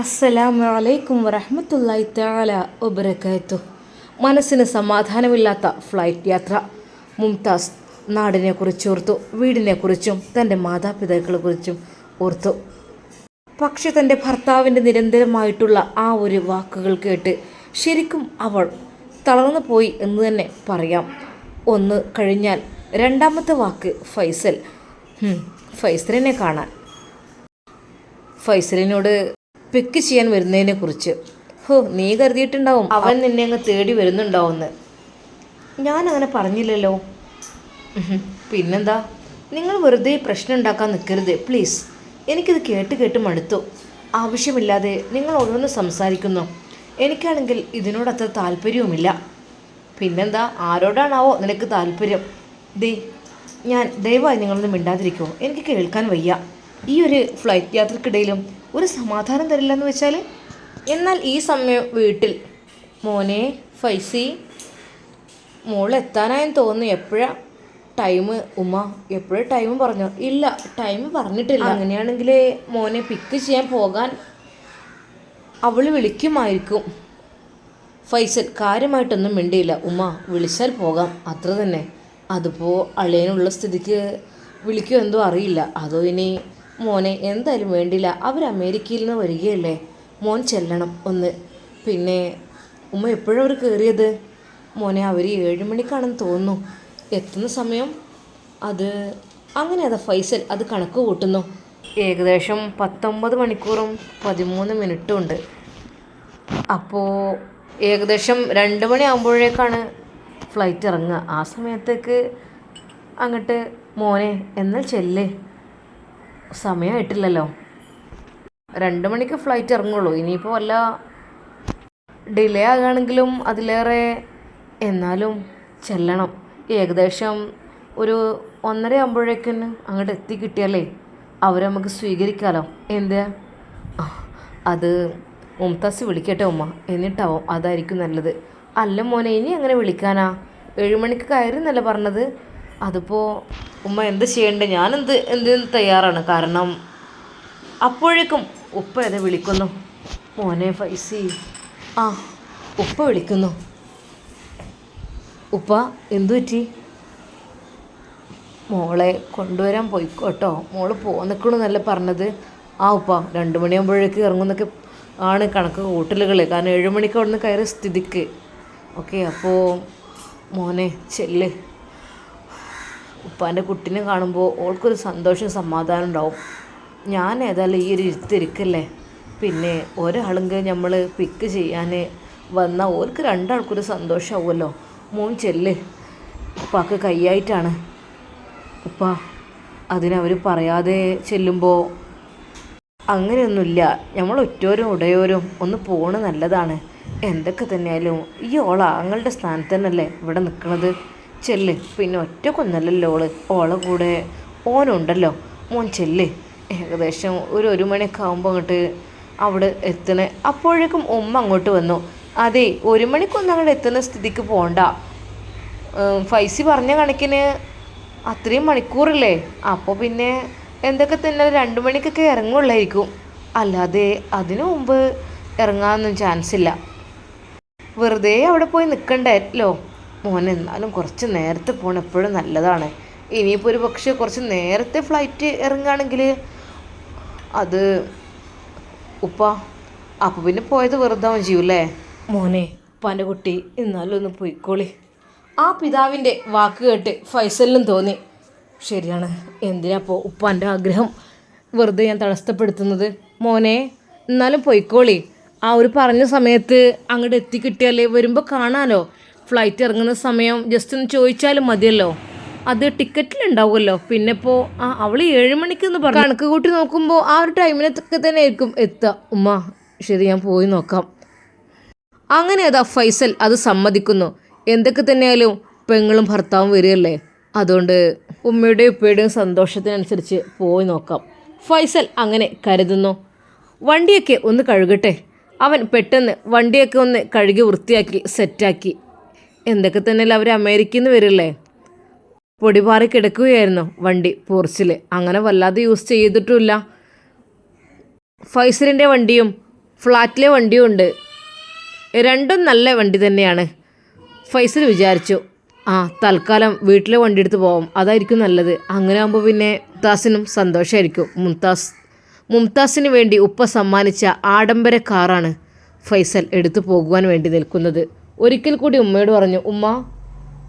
അസ്സലാമു അലൈക്കും വറഹ്മത്തുള്ളാഹി തആല വബറകാത്തു മനസ്സിന് സമാധാനമില്ലാത്ത ഫ്ലൈറ്റ് യാത്ര. മുംതാസ് നാടിനെ കുറിച്ചോർത്തു വീടിനെ കുറിച്ചും തന്റെ മാതാപിതാക്കളെ കുറിച്ചും ഓർത്തു. പക്ഷെ തന്റെ ഭർത്താവിന്റെ നിരന്തരമായിട്ടുള്ള ആ ഒരു വാക്കുകൾ കേട്ട് ശരിക്കും അവൾ തളർന്നു പോയി എന്ന് തന്നെ പറയാം. ഒന്ന് കഴിഞ്ഞാൽ രണ്ടാമത്തെ വാക്ക് ഫൈസൽ. ഫൈസലിനെ കാണാൻ. ഫൈസലിനോട് പിക്ക് ചെയ്യാൻ വരുന്നതിനെ കുറിച്ച്. ഹോ നീ കരുതിയിട്ടുണ്ടാവും. അവൻ നിന്നെ അങ്ങ് തേടി വരുന്നുണ്ടാവുമെന്ന്. ഞാൻ അങ്ങനെ പറഞ്ഞില്ലല്ലോ പിന്നെന്താ? നിങ്ങൾ വെറുതെ പ്രശ്നം ഉണ്ടാക്കാൻ നിൽക്കരുത് പ്ലീസ് എനിക്കിത് കേട്ട് കേട്ട് മടുത്തു. ആവശ്യമില്ലാതെ നിങ്ങൾ ഓരോന്ന് സംസാരിക്കുന്നു. എനിക്കാണെങ്കിൽ ഇതിനോട് അത്ര താല്പര്യവുമില്ല. പിന്നെന്താ? ആരോടാണാവോ നിനക്ക് താല്പര്യം? ദേ ഞാൻ ദയവായി നിങ്ങളൊന്നും മിണ്ടാതിരിക്കുമോ എനിക്ക് കേൾക്കാൻ വയ്യ. ഈ ഒരു ഫ്ലൈറ്റ് യാത്രക്കിടയിലും ഒരു സമാധാനം തരില്ല എന്ന് വെച്ചാൽ എന്നാൽ ഈ സമയം വീട്ടിൽ മോനെ ഫൈസി മോൾ തോന്നുന്നു. എപ്പോഴാ ടൈം ഉമ്മ എപ്പോഴും ടൈം പറഞ്ഞു? ഇല്ല ടൈം പറഞ്ഞിട്ടില്ല. അങ്ങനെയാണെങ്കിൽ മോനെ പിക്ക് ചെയ്യാൻ പോകാൻ അവൾ വിളിക്കുമായിരിക്കും. ഫൈസൽ കാര്യമായിട്ടൊന്നും മിണ്ടിയില്ല. ഉമ്മ വിളിച്ചാൽ പോകാം. അത്ര തന്നെ. അതിപ്പോൾ അളിയനുള്ള സ്ഥിതിക്ക് വിളിക്കുമോ എന്തോ അറിയില്ല. അതോ ഇനി മോനെ എന്തായാലും വേണ്ടില്ല. അവർ അമേരിക്കയിൽ നിന്ന് വരികയല്ലേ? മോൻ ചെല്ലണം ഒന്ന്. പിന്നെ ഉമ്മ എപ്പോഴും അവർ കയറിയത് മോനെ അവർ ഏഴ് മണിക്കാണെന്ന് തോന്നുന്നു. എത്തുന്ന സമയം അത് അങ്ങനെ അതാ ഫൈസൽ അത് കണക്ക് കൂട്ടുന്നു. ഏകദേശം പത്തൊമ്പത് മണിക്കൂറും പതിമൂന്ന് മിനിറ്റും ഉണ്ട്. അപ്പോൾ ഏകദേശം രണ്ട് മണിയാകുമ്പോഴേക്കാണ് ഫ്ലൈറ്റ് ഇറങ്ങുക. ആ സമയത്തേക്ക് അങ്ങോട്ട് മോനെ എന്നാൽ ചെല്ല്. സമയമായിട്ടില്ലല്ലോ രണ്ട് മണിക്ക് ഫ്ലൈറ്റ് ഇറങ്ങുള്ളൂ. ഇനിയിപ്പോൾ വല്ല ഡിലേ ആകുകയാണെങ്കിലും അതിലേറെ എന്നാലും ചെല്ലണം. ഏകദേശം ഒരു ഒന്നര ആകുമ്പോഴേക്കും അങ്ങോട്ട് എത്തി കിട്ടിയാലേ അവരെ നമുക്ക് സ്വീകരിക്കാമല്ലോ എന്താ? അത് മുംതാസ് വിളിക്കട്ടെ ഉമ്മ. എന്നിട്ടാവും. അതായിരിക്കും നല്ലത്. അല്ല മോനെ ഇനി അങ്ങനെ വിളിക്കാനാ? ഏഴുമണിക്ക് കയറി എന്നല്ല പറഞ്ഞത്? അതിപ്പോൾ ഉമ്മ എന്ത് ചെയ്യണ്ടേ? ഞാനെന്ത് എന്തിനും തയ്യാറാണ്? കാരണം അപ്പോഴേക്കും ഉപ്പ എന്നെ വിളിക്കുന്നു. മോനെ ഫൈസി. ആ ഉപ്പ വിളിക്കുന്നു. ഉപ്പ എന്തു പറ്റി? മോളെ കൊണ്ടുവരാൻ പോയിക്കോട്ടോ. മോൾ പോന്നിക്കണമെന്നല്ല പറഞ്ഞത്? ആ ഉപ്പ രണ്ട് മണിയാകുമ്പോഴേക്ക് ഇറങ്ങുന്നൊക്കെ ആണ് കണക്ക് ഹോട്ടലുകൾ കാരണം ഏഴ് മണിക്ക് അവിടുന്ന് കയറിയ സ്ഥിതിക്ക്. ഓക്കെ അപ്പോൾ മോനെ ചെല്ല്. ഉപ്പാന്റെ കുട്ടീനെ കാണുമ്പോൾ ഓൾക്കൊരു സന്തോഷം സമാധാനം ഉണ്ടാവും. ഞാൻ ഏതായാലും ഈ ഒരു ഇരുത്തിരിക്കല്ലേ പിന്നെ ഒരാളെങ്കിൽ നമ്മൾ പിക്ക് ചെയ്യാൻ വന്നാൽ ഓർക്ക് രണ്ടാൾക്കൊരു സന്തോഷമാവുമല്ലോ മോൻ ചെല്ല്. ഉപ്പാക്ക് കൈയായിട്ടാണ് ഉപ്പ അതിനവർ പറയാതെ ചെല്ലുമ്പോൾ അങ്ങനെയൊന്നുമില്ല. നമ്മൾ ഒറ്റോരും ഉടയോരും ഒന്ന് പോണ നല്ലതാണ്. എന്തൊക്കെ തന്നെയായാലും ഈ ഓള ആങ്ങളുടെ സ്ഥാനത്ത് തന്നെയല്ലേ ഇവിടെ നിൽക്കണത് ചെല്ല്. പിന്നെ ഒറ്റക്കൊന്നല്ലല്ലോ ഓൾ. ഓളെ കൂടെ ഓനുണ്ടല്ലോ. മോൻ ചെല്ല്. ഏകദേശം ഒരു ഒരു മണിയൊക്കെ ആകുമ്പോൾ അങ്ങോട്ട് അവിടെ എത്തണേ. അപ്പോഴേക്കും ഉമ്മ അങ്ങോട്ട് വന്നു. അതെ ഒരു മണിക്കൊന്നും അങ്ങോട്ട് എത്തുന്ന സ്ഥിതിക്ക് പോണ്ട. ഫൈസി പറഞ്ഞ കണക്കിന് അത്രയും മണിക്കൂറില്ലേ? അപ്പോൾ പിന്നെ എന്തൊക്കെ തന്നെ രണ്ട് മണിക്കൊക്കെ ഇറങ്ങുള്ളായിരിക്കും. അല്ലാതെ അതിനു മുമ്പ് ഇറങ്ങാനൊന്നും ചാൻസ് ഇല്ല. വെറുതെ അവിടെ പോയി നിൽക്കണ്ടല്ലോ മോൻ എന്നാലും കുറച്ച് നേരത്തെ പോകണം എപ്പോഴും നല്ലതാണ്. ഇനിയിപ്പോൾ ഒരു പക്ഷേ കുറച്ച് നേരത്തെ ഫ്ലൈറ്റ് ഇറങ്ങുകയാണെങ്കിൽ അത് ഉപ്പ അപ്പോൾ പിന്നെ പോയത് വെറുതെ ചെയ്യൂലേ മോനെ ഉപ്പാന്റെ കുട്ടി എന്നാലും ഒന്ന് പോയിക്കോളി. ആ പിതാവിന്റെ വാക്ക് കേട്ട് ഫൈസലിനും തോന്നി. ശരിയാണ് എന്തിനാപ്പോൾ ഉപ്പാന്റെ ആഗ്രഹം വെറുതെ ഞാൻ തടസ്സപ്പെടുത്തുന്നത്? മോനെ എന്നാലും പോയിക്കോളി. ആ ഒരു പറഞ്ഞ സമയത്ത് അങ്ങോട്ട് എത്തിക്കിട്ടിയാലേ വരുമ്പോൾ കാണാലോ? ഫ്ലൈറ്റ് ഇറങ്ങുന്ന സമയം ജസ്റ്റ് ഒന്ന് ചോദിച്ചാലും മതിയല്ലോ. അത് ടിക്കറ്റിലുണ്ടാവുമല്ലോ പിന്നെ ഇപ്പോൾ ആ അവൾ ഏഴ് മണിക്ക് എന്ന് പറഞ്ഞു കണക്ക് കൂട്ടി നോക്കുമ്പോൾ ആ ഒരു ടൈമിനൊക്കെ തന്നെ ആയിരിക്കും എത്തുക. ഉമ്മ ശരി ഞാൻ പോയി നോക്കാം. അങ്ങനെ അതാ ഫൈസൽ അത് സമ്മതിക്കുന്നു. എന്തൊക്കെ തന്നെയാലും പെങ്ങളും ഭർത്താവും വരികയല്ലേ? അതുകൊണ്ട് ഉമ്മയുടെയും ഉപ്പയുടെയും സന്തോഷത്തിനനുസരിച്ച് പോയി നോക്കാം. ഫൈസൽ അങ്ങനെ കരുതുന്നു. വണ്ടിയൊക്കെ ഒന്ന് കഴുകട്ടെ. അവൻ പെട്ടെന്ന് വണ്ടിയൊക്കെ ഒന്ന് കഴുകി വൃത്തിയാക്കി സെറ്റാക്കി എന്തൊക്കെ തന്നെയല്ല അവർ അമേരിക്കയിൽ നിന്ന് വരില്ലേ? പൊടിപാറി കിടക്കുകയായിരുന്നു വണ്ടി പോർച്ചിൽ അങ്ങനെ വല്ലാതെ യൂസ് ചെയ്തിട്ടുമില്ല. ഫൈസലിന്റെ വണ്ടിയും ഫ്ലാറ്റിലെ വണ്ടിയും ഉണ്ട്. രണ്ടും നല്ല വണ്ടി തന്നെയാണ്. ഫൈസൽ വിചാരിച്ചു ആ തൽക്കാലം വീട്ടിലെ വണ്ടി എടുത്ത് പോവാം. അതായിരിക്കും നല്ലത്. അങ്ങനെ ആകുമ്പോൾ പിന്നെ മുംതാസിനും സന്തോഷമായിരിക്കും മുംതാസ് മുംതാസിന് വേണ്ടി ഉപ്പ സമ്മാനിച്ച ആഡംബര കാറാണ് ഫൈസൽ എടുത്തു പോകുവാൻ വേണ്ടി നിൽക്കുന്നത്. ഒരിക്കൽ കൂടി ഉമ്മയോട് പറഞ്ഞു ഉമ്മ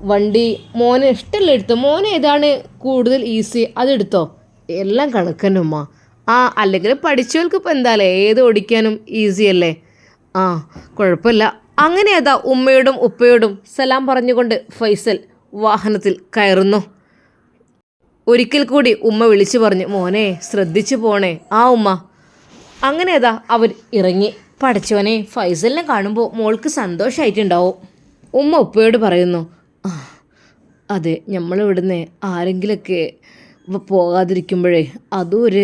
വണ്ടി മോനെ ഇഷ്ടമല്ല എടുത്തു? മോന് ഏതാണ് കൂടുതൽ ഈസി അതെടുത്തോ എല്ലാം കണക്കന്നെ ഉമ്മ. ആ അല്ലെങ്കിൽ പഠിച്ചവർക്ക് ഇപ്പം എന്താല്ലേ ഏത് ഓടിക്കാനും ഈസി അല്ലേ? ആ കുഴപ്പമില്ല. അങ്ങനെ അതാ ഉമ്മയോടും ഉപ്പയോടും സലാം പറഞ്ഞുകൊണ്ട് ഫൈസൽ വാഹനത്തിൽ കയറുന്നു. ഒരിക്കൽ കൂടി ഉമ്മ വിളിച്ചു പറഞ്ഞു മോനെ ശ്രദ്ധിച്ചു പോണേ. ആ ഉമ്മ. അങ്ങനെ അതാ അവർ ഇറങ്ങി. പഠിച്ചവനെ ഫൈസലിനെ കാണുമ്പോൾ മോൾക്ക് സന്തോഷമായിട്ടുണ്ടാവും ഉമ്മ ഉപ്പയോട് പറയുന്നു "ആ, അതെ നമ്മളിവിടുന്ന് ആരെങ്കിലൊക്കെ പോകാതിരിക്കുമ്പോഴേ അതും ഒരു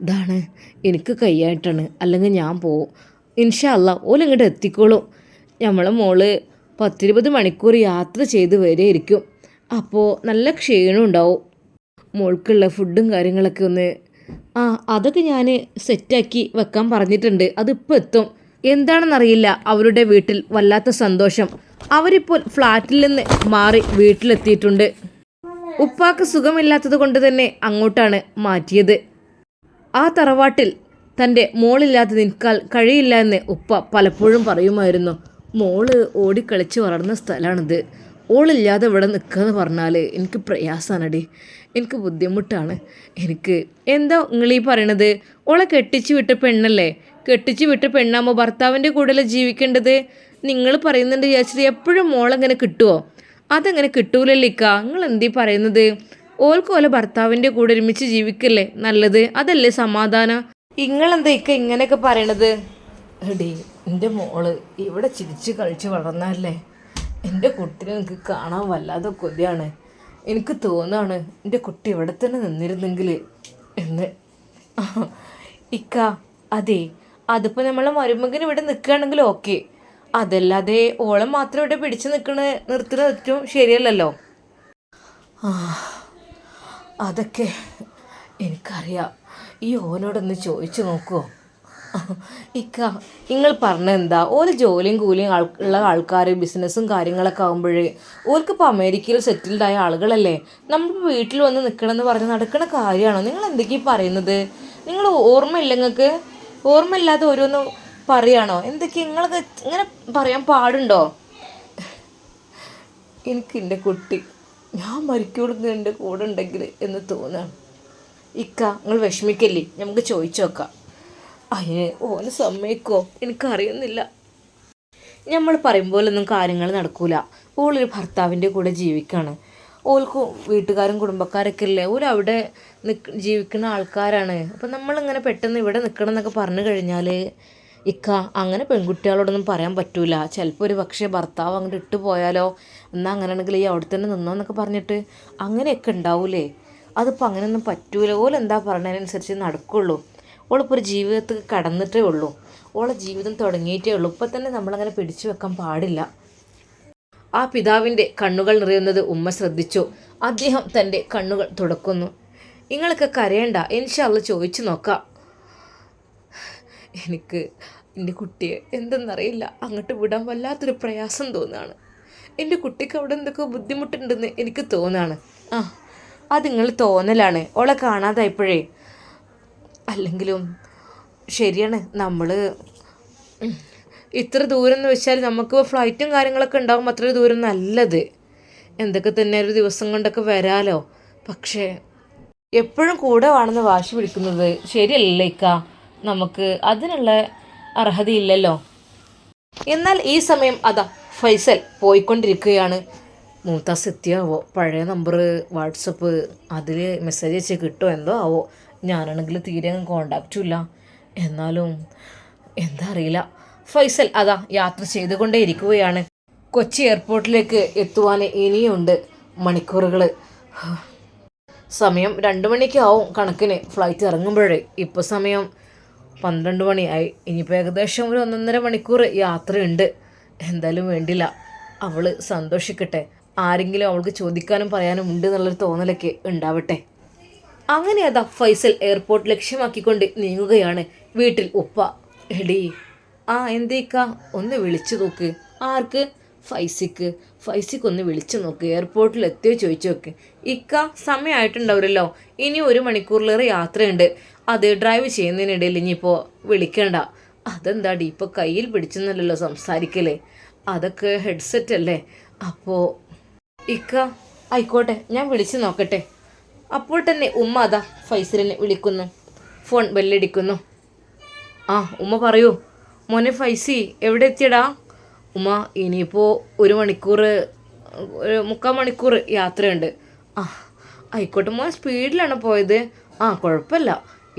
ഇതാണ്. എനിക്ക് കയ്യായിട്ടാണ്. അല്ലെങ്കിൽ ഞാൻ പോവും. ഇൻഷല്ല ഓലിങ്ങോട്ട് എത്തിക്കോളും. നമ്മളെ മോൾ പത്തിരുപത് മണിക്കൂർ യാത്ര ചെയ്ത് വരെയിരിക്കും അപ്പോൾ നല്ല ക്ഷീണം ഉണ്ടാവും മോൾക്കുള്ള ഫുഡും കാര്യങ്ങളൊക്കെ ഒന്ന് ആ അതൊക്കെ ഞാൻ സെറ്റാക്കി വെക്കാൻ പറഞ്ഞിട്ടുണ്ട്. അതിപ്പോൾ എത്തും. എന്താണെന്നറിയില്ല. അവരുടെ വീട്ടിൽ വല്ലാത്ത സന്തോഷം. അവരിപ്പോൾ ഫ്ലാറ്റിൽ നിന്ന് മാറി വീട്ടിലെത്തിയിട്ടുണ്ട്. ഉപ്പാക്ക് സുഖമില്ലാത്തത് കൊണ്ട് തന്നെ അങ്ങോട്ടാണ് മാറ്റിയത്. ആ തറവാട്ടിൽ തന്റെ മോളില്ലാതെ നിൽക്കാൻ കഴിയില്ല എന്ന് ഉപ്പ പലപ്പോഴും പറയുമായിരുന്നു. മോൾ ഓടിക്കളിച്ച് വളർന്ന സ്ഥലമാണിത്. ഓളില്ലാതെ ഇവിടെ നിൽക്കുക എന്ന് പറഞ്ഞാൽ എനിക്ക് പ്രയാസമാണടി എനിക്ക് ബുദ്ധിമുട്ടാണ്. എനിക്ക് എന്താ നിങ്ങൾ ഈ പറയണത്? ഓളെ കെട്ടിച്ച് വിട്ട പെണ്ണല്ലേ? കെട്ടിച്ച് വിട്ട പെണ്ണാകുമ്പോൾ ഭർത്താവിന്റെ കൂടെയല്ലേ ജീവിക്കേണ്ടത്? നിങ്ങൾ പറയുന്നുണ്ട് വിചാരിച്ചിട്ട് എപ്പോഴും മോളെങ്ങനെ കിട്ടുമോ അതെങ്ങനെ കിട്ടൂലല്ലിക്ക നിങ്ങൾ എന്തീ പറയുന്നത്? ഓൾക്ക് ഓലെ ഭർത്താവിന്റെ കൂടെ ഒരുമിച്ച് ജീവിക്കല്ലേ നല്ലത്? അതല്ലേ സമാധാനം? ഇങ്ങളെന്താ ഇക്ക ഇങ്ങനെയൊക്കെ പറയണത്? എടി എന്റെ മോൾ ഇവിടെ ചിരിച്ച് കളിച്ച് വളർന്നല്ലേ എന്റെ കുട്ടിനെ എനിക്ക് കാണാൻ വല്ലാതെ കൊതിയാണ്. എനിക്ക് തോന്നാണ് എന്റെ കുട്ടി ഇവിടെ തന്നെ നിന്നിരുന്നെങ്കിൽ എന്ന്. ഇക്ക അതെ അതിപ്പോൾ നമ്മളെ മരുമകൻ ഇവിടെ നിൽക്കുകയാണെങ്കിൽ ഓക്കെ. അതല്ലാതെ ഓളം മാത്രം ഇവിടെ പിടിച്ചു നിൽക്കണ നിർത്തുന്ന ഏറ്റവും ശരിയല്ലല്ലോ. അതൊക്കെ എനിക്കറിയാം. ഈ ഓനോടൊന്ന് ചോദിച്ചു നോക്കുമോ ഇക്ക നിങ്ങൾ പറഞ്ഞ എന്താ? ഓൽ ജോലിയും കൂലിയും ഉള്ള ആൾക്കാർ ബിസിനസ്സും കാര്യങ്ങളൊക്കെ ആകുമ്പോഴേ ഓൽക്കിപ്പോൾ അമേരിക്കയിൽ സെറ്റിൽഡ് ആയ ആളുകളല്ലേ? നമ്മൾ വീട്ടിൽ വന്ന് നിൽക്കണമെന്ന് പറഞ്ഞ് നടക്കുന്ന കാര്യമാണോ? നിങ്ങൾ എന്തൊക്കെയാണ് പറയുന്നത്? നിങ്ങൾ ഓർമ്മയില്ല നിങ്ങൾക്ക് ഓർമ്മയില്ലാതെ ഓരോന്ന് പറയാണോ? എന്തൊക്കെ നിങ്ങളൊക്കെ ഇങ്ങനെ പറയാൻ പാടുണ്ടോ? എനിക്ക് എന്റെ കുട്ടി ഞാൻ മരിക്കുള്ളൂ എന്റെ കൂടെ ഉണ്ടെങ്കിൽ എന്ന് തോന്നുകയാണ് ഇക്ക നിങ്ങൾ വിഷമിക്കല്ലേ? നമുക്ക് ചോദിച്ചു നോക്കാം. അയ്യേ ഓന് സമ്മതിക്കോ? എനിക്കറിയുന്നില്ല. നമ്മൾ പറയുമ്പോലൊന്നും കാര്യങ്ങൾ നടക്കൂല. ഓളൊരു ഭർത്താവിന്റെ കൂടെ ജീവിക്കാണ്. ഓൾക്ക് വീട്ടുകാരും കുടുംബക്കാരൊക്കെ അല്ലേ ഓൾ അവിടെ നിക്ക് ജീവിക്കുന്ന ആൾക്കാരാണ്. അപ്പം നമ്മളിങ്ങനെ പെട്ടെന്ന് ഇവിടെ നിൽക്കണം എന്നൊക്കെ പറഞ്ഞു കഴിഞ്ഞാൽ ഇക്ക അങ്ങനെ പെൺകുട്ടികളോടൊന്നും പറയാൻ പറ്റൂല. ചിലപ്പോൾ ഒരു പക്ഷേ ഭർത്താവ് അങ്ങോട്ട് ഇട്ട് പോയാലോ എന്നാൽ അങ്ങനെയാണെങ്കിൽ ഈ അവിടെ തന്നെ നിന്നോ എന്നൊക്കെ പറഞ്ഞിട്ട് അങ്ങനെയൊക്കെ ഉണ്ടാവൂലേ? അതിപ്പോൾ അങ്ങനെയൊന്നും പറ്റൂല. ഓലെന്താ പറഞ്ഞതിനനുസരിച്ച് നടക്കുള്ളൂ. ഓളിപ്പോൾ ഒരു ജീവിതത്തിൽ കടന്നിട്ടേ ഉള്ളൂ. ഓളെ ജീവിതം തുടങ്ങിയിട്ടേ ഉള്ളൂ. ഇപ്പം തന്നെ നമ്മളങ്ങനെ പിടിച്ചു വെക്കാൻ പാടില്ല. ആ പിതാവിന്റെ കണ്ണുകൾ നിറയുന്നത് ഉമ്മ ശ്രദ്ധിച്ചു. അദ്ദേഹം തന്റെ കണ്ണുകൾ തുടക്കുന്നു. നിങ്ങളൊക്കെ കരയണ്ട. ഇൻഷാല്ല ചോദിച്ചു നോക്കാം. എനിക്ക് എന്റെ കുട്ടിയെ എന്തെന്നറിയില്ല. അങ്ങോട്ട് വിടാൻ വല്ലാത്തൊരു പ്രയാസം തോന്നുകയാണ് എന്റെ കുട്ടിക്ക് അവിടെ എന്തൊക്കെ ബുദ്ധിമുട്ടുണ്ടെന്ന് എനിക്ക് തോന്നുകയാണ് ആ അത് നിങ്ങൾ തോന്നലാണ്. ഓളെ കാണാതായപ്പോഴേ അല്ലെങ്കിലും ശരിയാണ്. നമ്മൾ ഇത്ര ദൂരം എന്ന് വെച്ചാൽ നമുക്ക് ഫ്ലൈറ്റും കാര്യങ്ങളൊക്കെ ഉണ്ടാകും അത്ര ദൂരം നല്ലത്. എന്തൊക്കെ തന്നെ ഒരു ദിവസം കൊണ്ടൊക്കെ വരാലോ. പക്ഷേ എപ്പോഴും കൂടെ വേണമെന്ന് വാശി പിടിക്കുന്നത് ശരിയല്ലേക്ക നമുക്ക് അതിനുള്ള അർഹതയില്ലല്ലോ. എന്നാൽ ഈ സമയം അതാ ഫൈസൽ പോയിക്കൊണ്ടിരിക്കുകയാണ്. മൂത്താസ് എത്തിയാവോ പഴയ നമ്പർ വാട്സപ്പ് അതിൽ മെസ്സേജ് അയച്ച് കിട്ടുമോ എന്തോ ആവോ? ഞാനാണെങ്കിൽ തീരെ കോണ്ടാക്റ്റും ഇല്ല എന്നാലും എന്താ അറിയില്ല. ഫൈസൽ അതാ യാത്ര ചെയ്തുകൊണ്ടേ ഇരിക്കുകയാണ്. കൊച്ചി എയർപോർട്ടിലേക്ക് എത്തുവാൻ ഇനിയുണ്ട് മണിക്കൂറുകൾ സമയം രണ്ട് മണിക്കാവും കണക്കിന്. ഫ്ലൈറ്റ് ഇറങ്ങുമ്പോഴേ. ഇപ്പോൾ സമയം പന്ത്രണ്ട് മണിയായി. ഇനിയിപ്പോൾ ഏകദേശം ഒരു ഒന്നൊന്നര മണിക്കൂർ യാത്രയുണ്ട്. എന്തായാലും വേണ്ടില്ല. അവൾ സന്തോഷിക്കട്ടെ. ആരെങ്കിലും അവൾക്ക് ചോദിക്കാനും പറയാനും ഉണ്ട് എന്നുള്ളൊരു തോന്നലൊക്കെ ഉണ്ടാവട്ടെ. അങ്ങനെ അതാ ഫൈസൽ എയർപോർട്ട് ലക്ഷ്യമാക്കിക്കൊണ്ട് നീങ്ങുകയാണ്. വീട്ടിൽ ഉപ്പ. എടി ആ എന്തേക്ക? ഒന്ന് വിളിച്ചു നോക്ക്. ആർക്ക്? ഫൈസിക്ക്. ഫൈസിക്ക് ഒന്ന് വിളിച്ചു നോക്ക്. എയർപോർട്ടിൽ എത്തിയോ ചോദിച്ചു നോക്ക്. ഇക്ക സമയമായിട്ടുണ്ടാവില്ലല്ലോ ഇനി ഒരു മണിക്കൂറിലേറെ യാത്രയുണ്ട്. അത് ഡ്രൈവ് ചെയ്യുന്നതിനിടയിൽ ഇനിയിപ്പോൾ വിളിക്കണ്ട. അതെന്താടി? ഇപ്പോൾ കയ്യിൽ പിടിച്ചെന്നല്ലല്ലോ സംസാരിക്കലേ. അതൊക്കെ ഹെഡ്സെറ്റ് അല്ലേ? അപ്പോൾ ഇക്ക ആയിക്കോട്ടെ. ഞാൻ വിളിച്ചു നോക്കട്ടെ. അപ്പോൾ തന്നെ ഉമ്മ അതാ ഫൈസലിനെ വിളിക്കുന്നു. ഫോൺ ബെല്ലടിക്കുന്നു. ആ ഉമ്മ പറയൂ. മോനെ ഫൈസി എവിടെ എത്തിയടാ? ഉമ്മ ഇനിയിപ്പോൾ ഒരു മണിക്കൂർ ഒരു മുക്കാൽ മണിക്കൂർ യാത്രയുണ്ട്. ആ ആയിക്കോട്ടെ മോൻ സ്പീഡിലാണ് പോയത്. ആ കുഴപ്പമില്ല.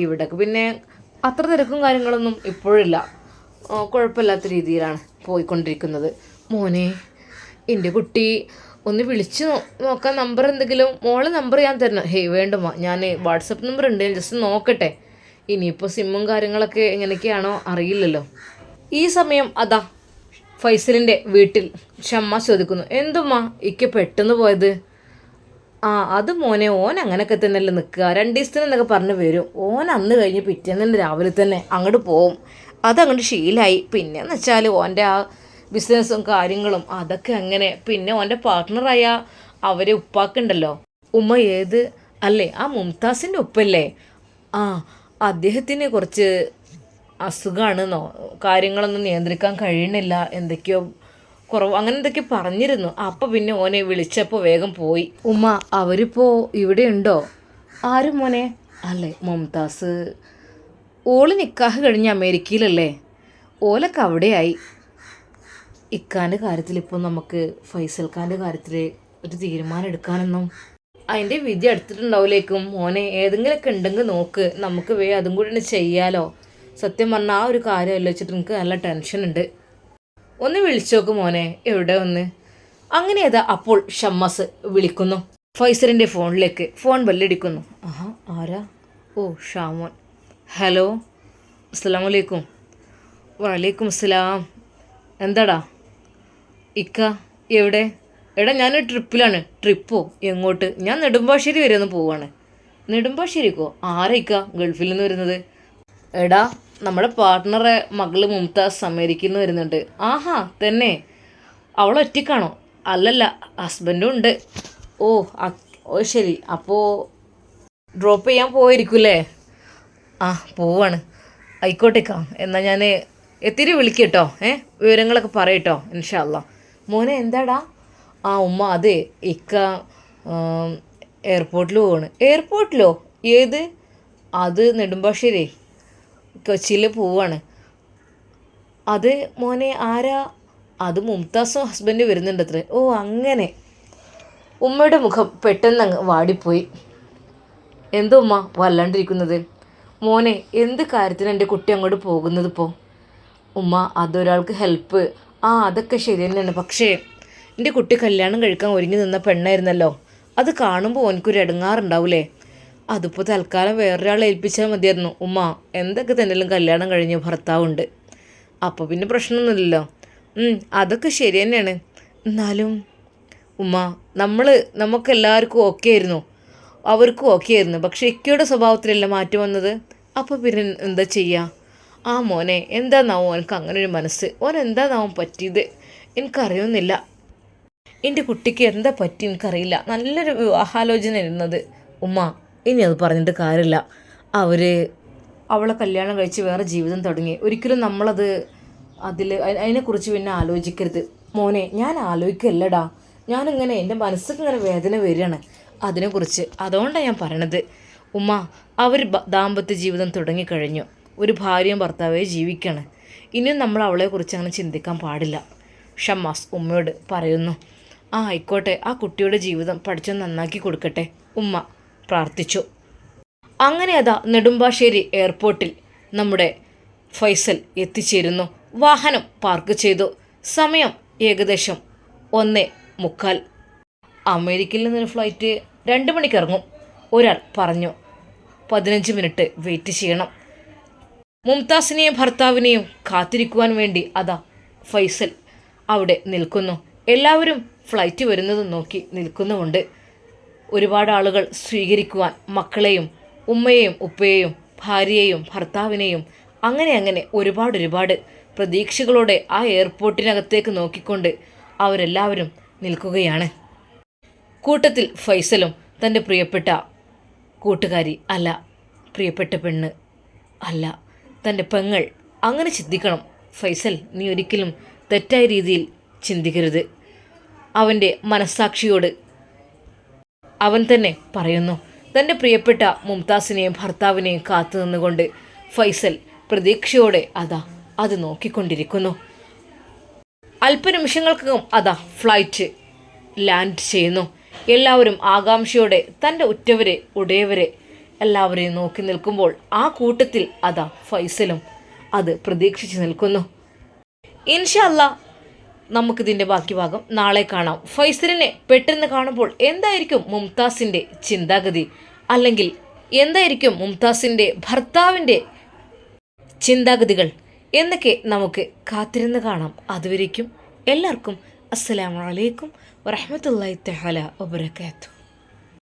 ഇവിടേക്ക് പിന്നെ അത്ര തിരക്കും കാര്യങ്ങളൊന്നും ഇപ്പോഴില്ല. കുഴപ്പമില്ലാത്ത രീതിയിലാണ് പോയിക്കൊണ്ടിരിക്കുന്നത്. മോനെ എന്റെ കുട്ടി ഒന്ന് വിളിച്ച് നോക്കാൻ നമ്പർ എന്തെങ്കിലും മോളെ നമ്പർ ഞാൻ തരണം. ഹേയ് വേണ്ടുമ ഞാൻ വാട്സപ്പ് നമ്പർ ഉണ്ട് ജസ്റ്റ് നോക്കട്ടെ. ഇനിയിപ്പോൾ സിമ്മും കാര്യങ്ങളൊക്കെ എങ്ങനെയൊക്കെയാണോ അറിയില്ലല്ലോ. ഈ സമയം അതാ ഫൈസലിന്റെ വീട്ടിൽ ഷമ്മ ചോദിക്കുന്നു എന്തുമ്മാ ഇക്ക് പെട്ടെന്ന് പോയത്? ആ അത് മോനെ ഓൻ അങ്ങനെയൊക്കെ തന്നെയല്ലേ നിൽക്കുക. രണ്ട് ദിവസത്തിന് എന്നൊക്കെ പറഞ്ഞ് വരും. ഓൻ അന്ന് കഴിഞ്ഞ് പിറ്റേന്ന് രാവിലെ തന്നെ അങ്ങോട്ട് പോവും. അതങ്ങോട്ട് ശീലമായി പിന്നെയെന്ന് വെച്ചാൽ ഓന്റെ ആ ബിസിനസ്സും കാര്യങ്ങളും അതൊക്കെ അങ്ങനെ പിന്നെ ഓന്റെ പാർട്ട്ണറായ അവരെ ഉപ്പാക്കുണ്ടല്ലോ. ഉമ്മ ഏത്? അല്ലേ? ആ മുംതാസിന്റെ ഉപ്പല്ലേ? ആ അദ്ദേഹത്തിന് കുറച്ച് അസുഖമാണെന്നോ കാര്യങ്ങളൊന്നും നിയന്ത്രിക്കാൻ കഴിയണില്ല. എന്തൊക്കെയോ കുറവ്. അങ്ങനെ എന്തൊക്കെ പറഞ്ഞിരുന്നു. അപ്പം പിന്നെ ഓനെ വിളിച്ചപ്പോൾ വേഗം പോയി. ഉമ്മ അവരിപ്പോൾ ഇവിടെ ഉണ്ടോ? ആരും മോനെ. അല്ലേ? മുംതാസ്. ഓൾ നിക്കാഹ് കഴിഞ്ഞ് അമേരിക്കയിലല്ലേ? ഓലൊക്കെ അവിടെയായി. ഇക്കാന്റെ കാര്യത്തിൽ ഇപ്പോൾ നമുക്ക് ഫൈസൽ ഖാന്റെ കാര്യത്തിൽ ഒരു തീരുമാനം എടുക്കാനൊന്നും അതിന്റെ വിധി എടുത്തിട്ടുണ്ടാവില്ലേക്കും മോനെ ഏതെങ്കിലുമൊക്കെ ഉണ്ടെങ്കിൽ നോക്ക്. നമുക്ക് വേ അതും കൂടി ചെയ്യാലോ. സത്യം പറഞ്ഞാൽ ആ ഒരു കാര്യമല്ല വെച്ചിട്ട് എനിക്ക് നല്ല ടെൻഷൻ ഉണ്ട്. ഒന്ന് വിളിച്ചു നോക്ക് മോനെ എവിടെ ഒന്ന്? അങ്ങനെ അതാ അപ്പോൾ ഷമ്മസ് വിളിക്കുന്നു. ഫൈസറിന്റെ ഫോണിലേക്ക് ഫോൺ ബെല്ലടിക്കുന്നു. ആഹാ ആരാ? ഓ ഷാമോൻ. ഹലോ അസ്സാം വലൈക്കും വലൈക്കും അസ്സലാം. എന്താടാ? ഇക്ക എവിടെ? എടാ ഞാൻ ട്രിപ്പിലാണ്. ട്രിപ്പോ? എങ്ങോട്ട്? ഞാൻ നെടുമ്പാശ്ശേരി വരെ ഒന്ന് പോവാണ്. നെടുമ്പാശ്ശേരിക്കോ? ആരെ ഇക്ക ഗൾഫിൽ നിന്ന് വരുന്നത്? എടാ നമ്മുടെ പാർട്ട്ണറെ മകൾ മുംതാസ് അമേരിക്കയിൽ നിന്ന് വരുന്നുണ്ട്. ആഹാ തന്നെ. അവൾ ഒറ്റക്കാണോ അല്ലല്ല ഹസ്ബൻഡും ഉണ്ട്. ഓ ഓ ശരി. അപ്പോൾ ഡ്രോപ്പ് ചെയ്യാൻ പോയിരിക്കൂലേ ആ പോവാണ്. ആയിക്കോട്ടേക്കാം എന്നാൽ ഞാൻ എത്തിരി വിളിക്കട്ടോ ഏ? വിവരങ്ങളൊക്കെ പറയട്ടോ ഇൻഷാല്ല മോനെ എന്താടാ? ആ ഉമ്മ അതെ ഇക്ക എയർപോർട്ടിൽ പോവാണ്. എയർപോർട്ടിലോ ഏത്? അത് നെടുമ്പാശ്ശേരി കൊച്ചിയിൽ പോവാണ്. അത് മോനെ ആരാ? അത് മുംതാസും ഹസ്ബൻഡ് വരുന്നുണ്ട് അത്രേ ഓ അങ്ങനെ. ഉമ്മയുടെ മുഖം പെട്ടെന്ന് അങ്ങ് വാടിപ്പോയി. എന്തോ ഉമ്മ വല്ലാണ്ടിരിക്കുന്നത്. മോനെ എന്ത് കാര്യത്തിന് എന്റെ കുട്ടി അങ്ങോട്ട് പോകുന്നത് ഇപ്പോൾ ഉമ്മ അതൊരാൾക്ക് ഹെൽപ്പ് ആ അതൊക്കെ ശരി തന്നെയാണ്. പക്ഷേ എന്റെ കുട്ടി കല്യാണം കഴിക്കാൻ ഒരുങ്ങി നിന്ന പെണ്ണായിരുന്നല്ലോ. അത് കാണുമ്പോൾ ഓനക്കൊരു ഇടങ്ങാറുണ്ടാവൂലേ അതിപ്പോൾ തൽക്കാലം വേറൊരാളെ ഏൽപ്പിച്ചാൽ മതിയായിരുന്നു. ഉമ്മ എന്തൊക്കെ തന്നെയും കല്യാണം കഴിഞ്ഞ ഭർത്താവുണ്ട്. അപ്പോൾ പിന്നെ പ്രശ്നമൊന്നുമില്ലല്ലോ. അതൊക്കെ ശരി തന്നെയാണ്. എന്നാലും ഉമ്മ നമ്മൾ നമുക്കെല്ലാവർക്കും ഓക്കെ ആയിരുന്നു. അവർക്കും ഓക്കെ ആയിരുന്നു. പക്ഷേ ഇക്കയുടെ സ്വഭാവത്തിലല്ല മാറ്റം വന്നത്? അപ്പോൾ പിന്നെ എന്താ ചെയ്യുക ആ മോനെ എന്താന്നാവും ഓനക്ക് അങ്ങനെ ഒരു മനസ്സ്. ഓൻ എന്താന്നാവും പറ്റിയത് എനിക്കറിയുന്നില്ല. എന്റെ കുട്ടിക്ക് എന്താ പറ്റി എനിക്കറിയില്ല. നല്ലൊരു വിവാഹാലോചന ഇരുന്നത്. ഉമ്മ ഇനി അത് പറഞ്ഞിട്ട് കാര്യമില്ല. അവർ അവളെ കല്യാണം കഴിച്ച് വേറെ ജീവിതം തുടങ്ങി. ഒരിക്കലും നമ്മളത് അതിൽ അതിനെക്കുറിച്ച് പിന്നെ ആലോചിക്കരുത്. മോനെ ഞാൻ ആലോചിക്കല്ലടാ. ഞാനിങ്ങനെ എന്റെ മനസ്സിൽ ഇങ്ങനെ വേദന വരികയാണ് അതിനെക്കുറിച്ച്. അതുകൊണ്ടാണ് ഞാൻ പറയണത്. ഉമ്മ അവർ ദാമ്പത്യ ജീവിതം തുടങ്ങിക്കഴിഞ്ഞു. ഒരു ഭർത്താവേ ജീവിക്കണേ. ഇനിയും നമ്മൾ അവളെക്കുറിച്ച് അങ്ങനെ ചിന്തിക്കാൻ പാടില്ല. ഷമ്മാസ് ഉമ്മയോട് പറയുന്നു ആ ആയിക്കോട്ടെ ആ കുട്ടിയുടെ ജീവിതം പഠിച്ചു നന്നാക്കി കൊടുക്കട്ടെ ഉമ്മ പ്രാർത്ഥിച്ചു. അങ്ങനെ അതാ നെടുമ്പാശ്ശേരി എയർപോർട്ടിൽ നമ്മുടെ ഫൈസൽ എത്തിച്ചേരുന്നു. വാഹനം പാർക്ക് ചെയ്തു. സമയം ഏകദേശം ഒന്ന് മുക്കാൽ. അമേരിക്കയിൽ നിന്നൊരു ഫ്ലൈറ്റ് രണ്ട് മണിക്ക് ഇറങ്ങും. ഒരാൾ പറഞ്ഞു പതിനഞ്ച് മിനിറ്റ് വെയിറ്റ് ചെയ്യണം. മുംതാസിനെയും ഭർത്താവിനെയും കാത്തിരിക്കുവാൻ വേണ്ടി അതാ ഫൈസൽ അവിടെ നിൽക്കുന്നു. എല്ലാവരും ഫ്ലൈറ്റ് വരുന്നത് നോക്കി നിൽക്കുന്നുമുണ്ട്. ഒരുപാട് ആളുകൾ സ്വീകരിക്കുവാൻ മക്കളെയും ഉമ്മയെയും ഉപ്പയെയും ഭാര്യയെയും ഭർത്താവിനെയും അങ്ങനെ അങ്ങനെ ഒരുപാട് ഒരുപാട് പ്രതീക്ഷകളോടെ ആ എയർപോർട്ടിനകത്തേക്ക് നോക്കിക്കൊണ്ട് അവരെല്ലാവരും നിൽക്കുകയാണ്. കൂട്ടത്തിൽ ഫൈസലും തന്റെ പ്രിയപ്പെട്ട കൂട്ടുകാരി അല്ല പ്രിയപ്പെട്ട പെണ്ണ് അല്ല. തന്റെ പെങ്ങൾ. അങ്ങനെ ചിന്തിക്കണം. ഫൈസൽ നീ ഒരിക്കലും തെറ്റായ രീതിയിൽ ചിന്തിക്കരുത്. അവന്റെ മനസ്സാക്ഷിയോട് അവൻ തന്നെ പറയുന്നു. തന്റെ പ്രിയപ്പെട്ട മുംതാസിനെയും ഭർത്താവിനെയും കാത്തു നിന്നുകൊണ്ട് ഫൈസൽ പ്രതീക്ഷയോടെ അതാ അത് നോക്കിക്കൊണ്ടിരിക്കുന്നു. അല്പനിമിഷങ്ങൾക്കകം അതാ ഫ്ലൈറ്റ് ലാൻഡ് ചെയ്യുന്നു. എല്ലാവരും ആകാംക്ഷയോടെ തന്റെ ഉറ്റവരെ ഉടയവരെ എല്ലാവരെയും നോക്കി നിൽക്കുമ്പോൾ ആ കൂട്ടത്തിൽ അതാ ഫൈസലും അത് പ്രതീക്ഷിച്ച് നിൽക്കുന്നു. ഇൻഷല്ല നമുക്കിതിന്റെ ബാക്കി ഭാഗം നാളെ കാണാം. ഫൈസലിനെ പെട്ടെന്ന് കാണുമ്പോൾ എന്തായിരിക്കും മുംതാസിന്റെ ചിന്താഗതി? അല്ലെങ്കിൽ എന്തായിരിക്കും മുംതാസിന്റെ ഭർത്താവിന്റെ ചിന്താഗതികൾ? എന്നൊക്കെ നമുക്ക് കാത്തിരുന്ന് കാണാം. അതുവരേക്കും എല്ലാവർക്കും അസ്സലാമലൈക്കും വറഹമത്തല്ലാ തഹല വബർക്കാത്തു